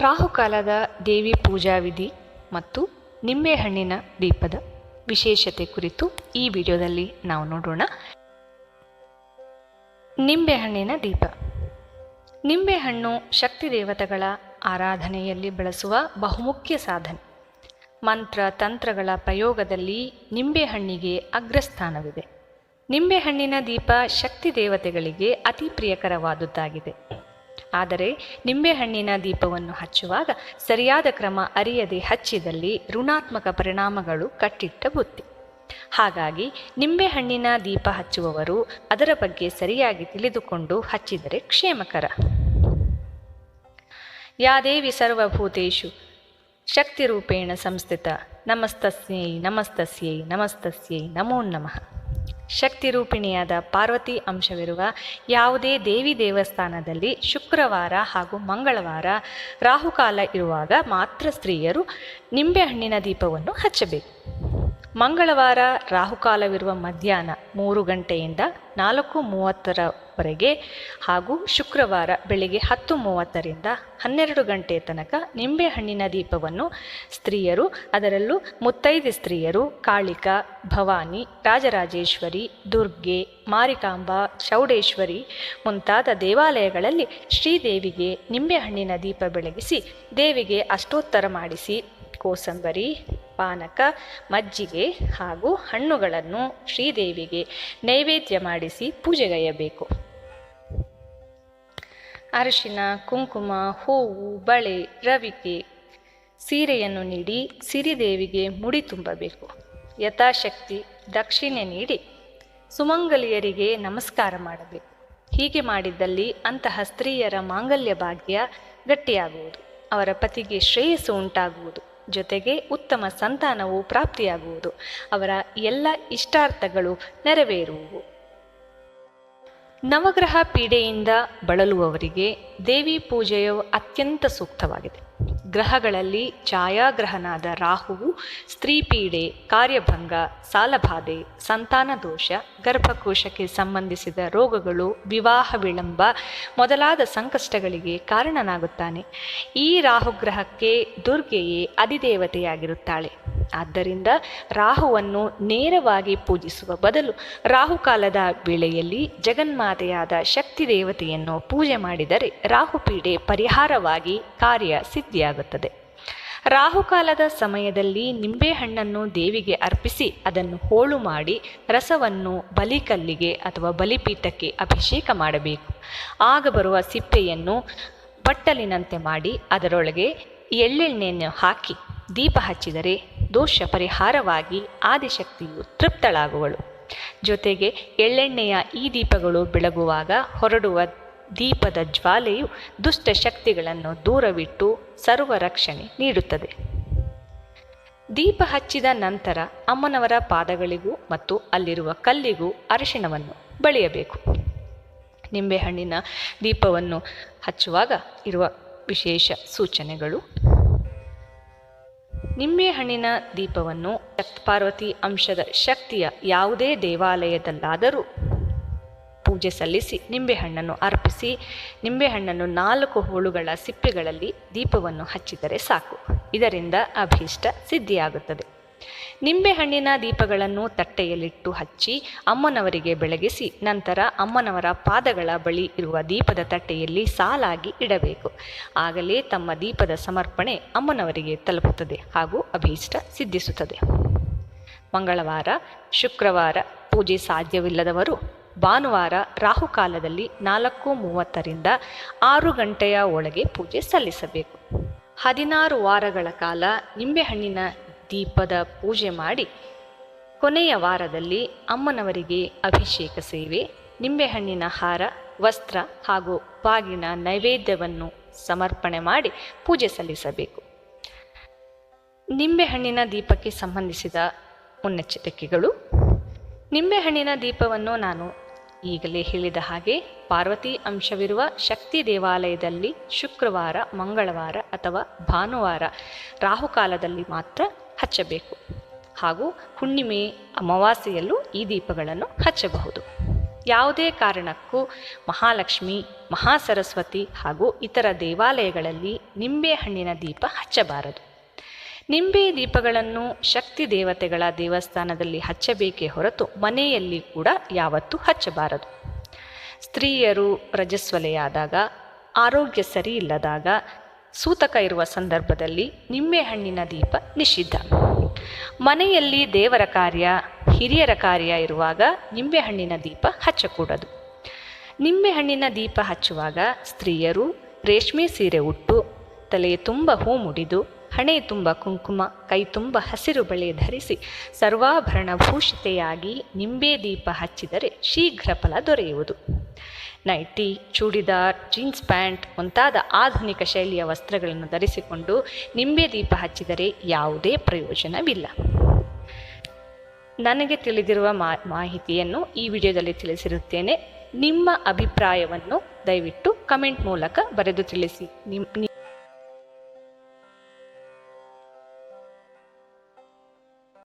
ರಾಹುಕಾಲದ ದೇವಿ ಪೂಜಾ ವಿಧಿ ಮತ್ತು ನಿಂಬೆಹಣ್ಣಿನ ದೀಪದ ವಿಶೇಷತೆ ಕುರಿತು ಈ ವಿಡಿಯೋದಲ್ಲಿ ನಾವು ನೋಡೋಣ. ನಿಂಬೆಹಣ್ಣಿನ ದೀಪ. ನಿಂಬೆಹಣ್ಣು ಶಕ್ತಿ ದೇವತೆಗಳ ಆರಾಧನೆಯಲ್ಲಿ ಬಳಸುವ ಬಹುಮುಖ್ಯ ಸಾಧನೆ. ಮಂತ್ರ ತಂತ್ರಗಳ ಪ್ರಯೋಗದಲ್ಲಿ ನಿಂಬೆಹಣ್ಣಿಗೆ ಅಗ್ರಸ್ಥಾನವಿದೆ. ನಿಂಬೆಹಣ್ಣಿನ ದೀಪ ಶಕ್ತಿ ದೇವತೆಗಳಿಗೆ ಅತಿ ಪ್ರಿಯಕರವಾದುದಾಗಿದೆ. ಆದರೆ ನಿಂಬೆಹಣ್ಣಿನ ದೀಪವನ್ನು ಹಚ್ಚುವಾಗ ಸರಿಯಾದ ಕ್ರಮ ಅರಿಯದೆ ಹಚ್ಚಿದಲ್ಲಿ ಋಣಾತ್ಮಕ ಪರಿಣಾಮಗಳು ಕಟ್ಟಿಟ್ಟ ಬುತ್ತಿ. ಹಾಗಾಗಿ ನಿಂಬೆಹಣ್ಣಿನ ದೀಪ ಹಚ್ಚುವವರು ಅದರ ಬಗ್ಗೆ ಸರಿಯಾಗಿ ತಿಳಿದುಕೊಂಡು ಹಚ್ಚಿದರೆ ಕ್ಷೇಮಕರ. ಯಾದೇವಿ ಸರ್ವಭೂತೇಶು ಶಕ್ತಿರೂಪೇಣ ಸಂಸ್ಥಿತ ನಮಸ್ತಸ್ಯೈ ನಮಸ್ತಸ್ಯೈ ನಮಸ್ತಸ್ಯೈ ನಮೋ ನಮಃ. ಶಕ್ತಿರೂಪಿಣಿಯಾದ ಪಾರ್ವತಿ ಅಂಶವಿರುವ ಯಾವುದೇ ದೇವಿ ದೇವಸ್ಥಾನದಲ್ಲಿ ಶುಕ್ರವಾರ ಹಾಗೂ ಮಂಗಳವಾರ ರಾಹುಕಾಲ ಇರುವಾಗ ಮಾತ್ರ ಸ್ತ್ರೀಯರು ನಿಂಬೆಹಣ್ಣಿನ ದೀಪವನ್ನು ಹಚ್ಚಬೇಕು. ಮಂಗಳವಾರ ರಾಹುಕಾಲವಿರುವ ಮಧ್ಯಾಹ್ನ ಮೂರು ಗಂಟೆಯಿಂದ ನಾಲ್ಕು ಮೂವತ್ತರವರೆಗೆ ಹಾಗೂ ಶುಕ್ರವಾರ ಬೆಳಿಗ್ಗೆ ಹತ್ತು ಮೂವತ್ತರಿಂದ ಹನ್ನೆರಡು ಗಂಟೆ ತನಕ ನಿಂಬೆಹಣ್ಣಿನ ದೀಪವನ್ನು ಸ್ತ್ರೀಯರು, ಅದರಲ್ಲೂ ಮುತ್ತೈದೆ ಸ್ತ್ರೀಯರು, ಕಾಳಿಕಾ, ಭವಾನಿ, ರಾಜರಾಜೇಶ್ವರಿ, ದುರ್ಗೆ, ಮಾರಿಕಾಂಬ, ಚೌಡೇಶ್ವರಿ ಮುಂತಾದ ದೇವಾಲಯಗಳಲ್ಲಿ ಶ್ರೀದೇವಿಗೆ ನಿಂಬೆಹಣ್ಣಿನ ದೀಪ ಬೆಳಗಿಸಿ ದೇವಿಗೆ ಅಷ್ಟೋತ್ತರ ಮಾಡಿಸಿ, ಕೋಸಂಬರಿ ಪಾನಕ, ಮಜ್ಜಿಗೆ ಹಾಗೂ ಹಣ್ಣುಗಳನ್ನು ಶ್ರೀದೇವಿಗೆ ನೈವೇದ್ಯ ಮಾಡಿಸಿ ಪೂಜೆಗೈಯಬೇಕು. ಅರಿಶಿನ, ಕುಂಕುಮ, ಹೂವು, ಬಳೆ, ರವಿಕೆ ಸೀರೆಯನ್ನು ನೀಡಿ ಸಿರಿದೇವಿಗೆ ಮುಡಿ ತುಂಬಬೇಕು. ಯಥಾಶಕ್ತಿ, ದಕ್ಷಿಣೆ ನೀಡಿ ಸುಮಂಗಲಿಯರಿಗೆ ನಮಸ್ಕಾರ ಮಾಡಬೇಕು. ಹೀಗೆ ಮಾಡಿದ್ದಲ್ಲಿ ಅಂತಹ ಸ್ತ್ರೀಯರ ಮಾಂಗಲ್ಯ ಭಾಗ್ಯ ಗಟ್ಟಿಯಾಗುವುದು. ಅವರ ಪತಿಗೆ ಶ್ರೇಯಸ್ಸು ಉಂಟಾಗುವುದು. ಜೊತೆಗೆ ಉತ್ತಮ ಸಂತಾನವು ಪ್ರಾಪ್ತಿಯಾಗುವುದು. ಅವರ ಎಲ್ಲ ಇಷ್ಟಾರ್ಥಗಳು ನೆರವೇರುವುವು ನವಗ್ರಹ ಪೀಡೆಯಿಂದ ಬಳಲುವವರಿಗೆ ದೇವಿ ಪೂಜೆಯು ಅತ್ಯಂತ ಸೂಕ್ತವಾಗಿದೆ. ಗ್ರಹಗಳಲ್ಲಿ ಛಾಯಾಗ್ರಹನಾದ ರಾಹುವು ಸ್ತ್ರೀಪೀಡೆ ಕಾರ್ಯಭಂಗ, ಸಾಲಬಾಧೆ, ಸಂತಾನ ದೋಷ, ಗರ್ಭಕೋಶಕ್ಕೆ ಸಂಬಂಧಿಸಿದ ರೋಗಗಳು, ವಿವಾಹ ವಿಳಂಬ ಮೊದಲಾದ ಸಂಕಷ್ಟಗಳಿಗೆ ಕಾರಣನಾಗುತ್ತಾನೆ. ಈ ರಾಹುಗ್ರಹಕ್ಕೆ ದುರ್ಗೆಯೇ ಅಧಿದೇವತೆಯಾಗಿರುತ್ತಾಳೆ. ಆದ್ದರಿಂದ ರಾಹುವನ್ನು ನೇರವಾಗಿ ಪೂಜಿಸುವ ಬದಲು ರಾಹುಕಾಲದ ವೇಳೆಯಲ್ಲಿ ಜಗನ್ಮಾತೆಯಾದ ಶಕ್ತಿ ದೇವತೆಯನ್ನು ಪೂಜೆ ಮಾಡಿದರೆ ರಾಹುಪೀಡೆ ಪರಿಹಾರವಾಗಿ ಕಾರ್ಯ ಸಿದ್ಧಿಯಾಗುತ್ತದೆ. ರಾಹುಕಾಲದ ಸಮಯದಲ್ಲಿ ನಿಂಬೆಹಣ್ಣನ್ನು ದೇವಿಗೆ ಅರ್ಪಿಸಿ ಅದನ್ನು ಹೋಳು ಮಾಡಿ ರಸವನ್ನು ಬಲಿಕಲ್ಲಿಗೆ ಅಥವಾ ಬಲಿಪೀಠಕ್ಕೆ ಅಭಿಷೇಕ ಮಾಡಬೇಕು. ಆಗ ಬರುವ ಸಿಪ್ಪೆಯನ್ನು ಬಟ್ಟಲಿನಂತೆ ಮಾಡಿ ಅದರೊಳಗೆ ಎಳ್ಳೆಣ್ಣೆಯನ್ನು ಹಾಕಿ ದೀಪ ಹಚ್ಚಿದರೆ ದೋಷ ಪರಿಹಾರವಾಗಿ ಆದಿಶಕ್ತಿಯು ತೃಪ್ತಳಾಗುವಳು. ಜೊತೆಗೆ ಎಳ್ಳೆಣ್ಣೆಯ ಈ ದೀಪಗಳು ಬೆಳಗುವಾಗ ಹೊರಡುವ ದೀಪದ ಜ್ವಾಲೆಯು ದುಷ್ಟ ಶಕ್ತಿಗಳನ್ನು ದೂರವಿಟ್ಟು ಸರ್ವ ರಕ್ಷಣೆ ನೀಡುತ್ತದೆ. ದೀಪ ಹಚ್ಚಿದ ನಂತರ ಅಮ್ಮನವರ ಪಾದಗಳಿಗೂ ಮತ್ತು ಅಲ್ಲಿರುವ ಕಲ್ಲಿಗೂ ಅರಿಶಿಣವನ್ನು ಬಳಿಯಬೇಕು. ನಿಂಬೆಹಣ್ಣಿನ ದೀಪವನ್ನು ಹಚ್ಚುವಾಗ ಇರುವ ವಿಶೇಷ ಸೂಚನೆಗಳು ನಿಂಬೆಹಣ್ಣಿನ ದೀಪವನ್ನು ಪಾರ್ವತಿ ಅಂಶದ ಶಕ್ತಿಯ ಯಾವುದೇ ದೇವಾಲಯದಲ್ಲಾದರೂ ಪೂಜೆ ಸಲ್ಲಿಸಿ ನಿಂಬೆಹಣ್ಣನ್ನು ಅರ್ಪಿಸಿ ನಿಂಬೆಹಣ್ಣನ್ನು ನಾಲ್ಕು ಹೋಳುಗಳ ಸಿಪ್ಪೆಗಳಲ್ಲಿ ದೀಪವನ್ನು ಹಚ್ಚಿದರೆ ಸಾಕು. ಇದರಿಂದ ಅಭೀಷ್ಟ ಸಿದ್ಧಿಯಾಗುತ್ತದೆ. ನಿಂಬೆಹಣ್ಣಿನ ದೀಪಗಳನ್ನು ತಟ್ಟೆಯಲ್ಲಿಟ್ಟು ಹಚ್ಚಿ ಅಮ್ಮನವರಿಗೆ ಬೆಳಗಿಸಿ ನಂತರ ಅಮ್ಮನವರ ಪಾದಗಳ ಬಳಿ ಇರುವ ದೀಪದ ತಟ್ಟೆಯಲ್ಲಿ ಸಾಲಾಗಿ ಇಡಬೇಕು. ಆಗಲೇ ತಮ್ಮ ದೀಪದ ಸಮರ್ಪಣೆ ಅಮ್ಮನವರಿಗೆ ತಲುಪುತ್ತದೆ ಹಾಗೂ ಅಭೀಷ್ಟ ಸಿದ್ಧಿಸುತ್ತದೆ. ಮಂಗಳವಾರ, ಶುಕ್ರವಾರ ಪೂಜೆ ಸಾಧ್ಯವಿಲ್ಲದವರು ಭಾನುವಾರ ರಾಹುಕಾಲದಲ್ಲಿ ನಾಲ್ಕು ಮೂವತ್ತರಿಂದ ಆರು ಗಂಟೆಯ ಒಳಗೆ ಪೂಜೆ ಸಲ್ಲಿಸಬೇಕು. ಹದಿನಾರು ವಾರಗಳ ಕಾಲ ನಿಂಬೆಹಣ್ಣಿನ ದೀಪದ ಪೂಜೆ ಮಾಡಿ ಕೊನೆಯ ವಾರದಲ್ಲಿ ಅಮ್ಮನವರಿಗೆ ಅಭಿಷೇಕ ಸೇವೆ, ನಿಂಬೆಹಣ್ಣಿನ ಹಾರ, ವಸ್ತ್ರ ಹಾಗೂ ಬಾಗಿನ ನೈವೇದ್ಯವನ್ನು ಸಮರ್ಪಣೆ ಮಾಡಿ ಪೂಜೆ ಸಲ್ಲಿಸಬೇಕು. ನಿಂಬೆಹಣ್ಣಿನ ದೀಪಕ್ಕೆ ಸಂಬಂಧಿಸಿದ ಮುನ್ನೆಚ್ಚರಿಕೆಗಳು. ನಿಂಬೆಹಣ್ಣಿನ ದೀಪವನ್ನು ನಾನು ಈಗಲೇ ಹೇಳಿದ ಹಾಗೆ ಪಾರ್ವತಿ ಅಂಶವಿರುವ ಶಕ್ತಿ ದೇವಾಲಯದಲ್ಲಿ ಶುಕ್ರವಾರ, ಮಂಗಳವಾರ ಅಥವಾ ಭಾನುವಾರ ರಾಹುಕಾಲದಲ್ಲಿ ಮಾತ್ರ ಹಚ್ಚಬೇಕು. ಹಾಗೂ ಹುಣ್ಣಿಮೆ ಅಮಾವಾಸ್ಯೆಯಲ್ಲೂ ಈ ದೀಪಗಳನ್ನು ಹಚ್ಚಬಹುದು. ಯಾವುದೇ ಕಾರಣಕ್ಕೂ ಮಹಾಲಕ್ಷ್ಮಿ, ಮಹಾಸರಸ್ವತಿ ಹಾಗೂ ಇತರ ದೇವಾಲಯಗಳಲ್ಲಿ ನಿಂಬೆಹಣ್ಣಿನ ದೀಪ ಹಚ್ಚಬಾರದು. ನಿಂಬೆ ದೀಪಗಳನ್ನು ಶಕ್ತಿ ದೇವತೆಗಳ ದೇವಸ್ಥಾನದಲ್ಲಿ ಹಚ್ಚಬೇಕೇ ಹೊರತು ಮನೆಯಲ್ಲಿ ಕೂಡ ಯಾವತ್ತೂ ಹಚ್ಚಬಾರದು. ಸ್ತ್ರೀಯರು ರಜಸ್ವಲೆಯಾದಾಗ, ಆರೋಗ್ಯ ಸರಿ ಇಲ್ಲದಾಗ ಸೂತಕ ಇರುವ ಸಂದರ್ಭದಲ್ಲಿ ನಿಂಬೆಹಣ್ಣಿನ ದೀಪ ನಿಷಿದ್ಧ. ಮನೆಯಲ್ಲಿ ದೇವರ ಕಾರ್ಯ, ಹಿರಿಯರ ಕಾರ್ಯ ಇರುವಾಗ ನಿಂಬೆಹಣ್ಣಿನ ದೀಪ ಹಚ್ಚಕೂಡದು. ನಿಂಬೆಹಣ್ಣಿನ ದೀಪ ಹಚ್ಚುವಾಗ ಸ್ತ್ರೀಯರು ರೇಷ್ಮೆ ಸೀರೆ ಉಟ್ಟು ತಲೆ ತುಂಬ ಹೂ ಮುಡಿದು, ಹಣೆ ತುಂಬ ಕುಂಕುಮ, ಕೈ ತುಂಬ ಹಸಿರು ಬಳೆ ಧರಿಸಿ ಸರ್ವಾಭರಣ ಭೂಷಿತೆಯಾಗಿ ನಿಂಬೆ ದೀಪ ಹಚ್ಚಿದರೆ ಶೀಘ್ರ ಫಲ ದೊರೆಯುವುದು. ನೈಟಿ, ಚೂಡಿದಾರ್, ಜೀನ್ಸ್ ಪ್ಯಾಂಟ್ ಮುಂತಾದ ಆಧುನಿಕ ಶೈಲಿಯ ವಸ್ತ್ರಗಳನ್ನು ಧರಿಸಿಕೊಂಡು ನಿಂಬೆ ದೀಪ ಹಚ್ಚಿದರೆ ಯಾವುದೇ ಪ್ರಯೋಜನವಿಲ್ಲ. ನನಗೆ ತಿಳಿದಿರುವ ಮಾಹಿತಿಯನ್ನು ಈ ವಿಡಿಯೋದಲ್ಲಿ ತಿಳಿಸಿರುತ್ತೇನೆ. ನಿಮ್ಮ ಅಭಿಪ್ರಾಯವನ್ನು ದಯವಿಟ್ಟು ಕಮೆಂಟ್ ಮೂಲಕ ಬರೆದು ತಿಳಿಸಿ. ನಿಮ್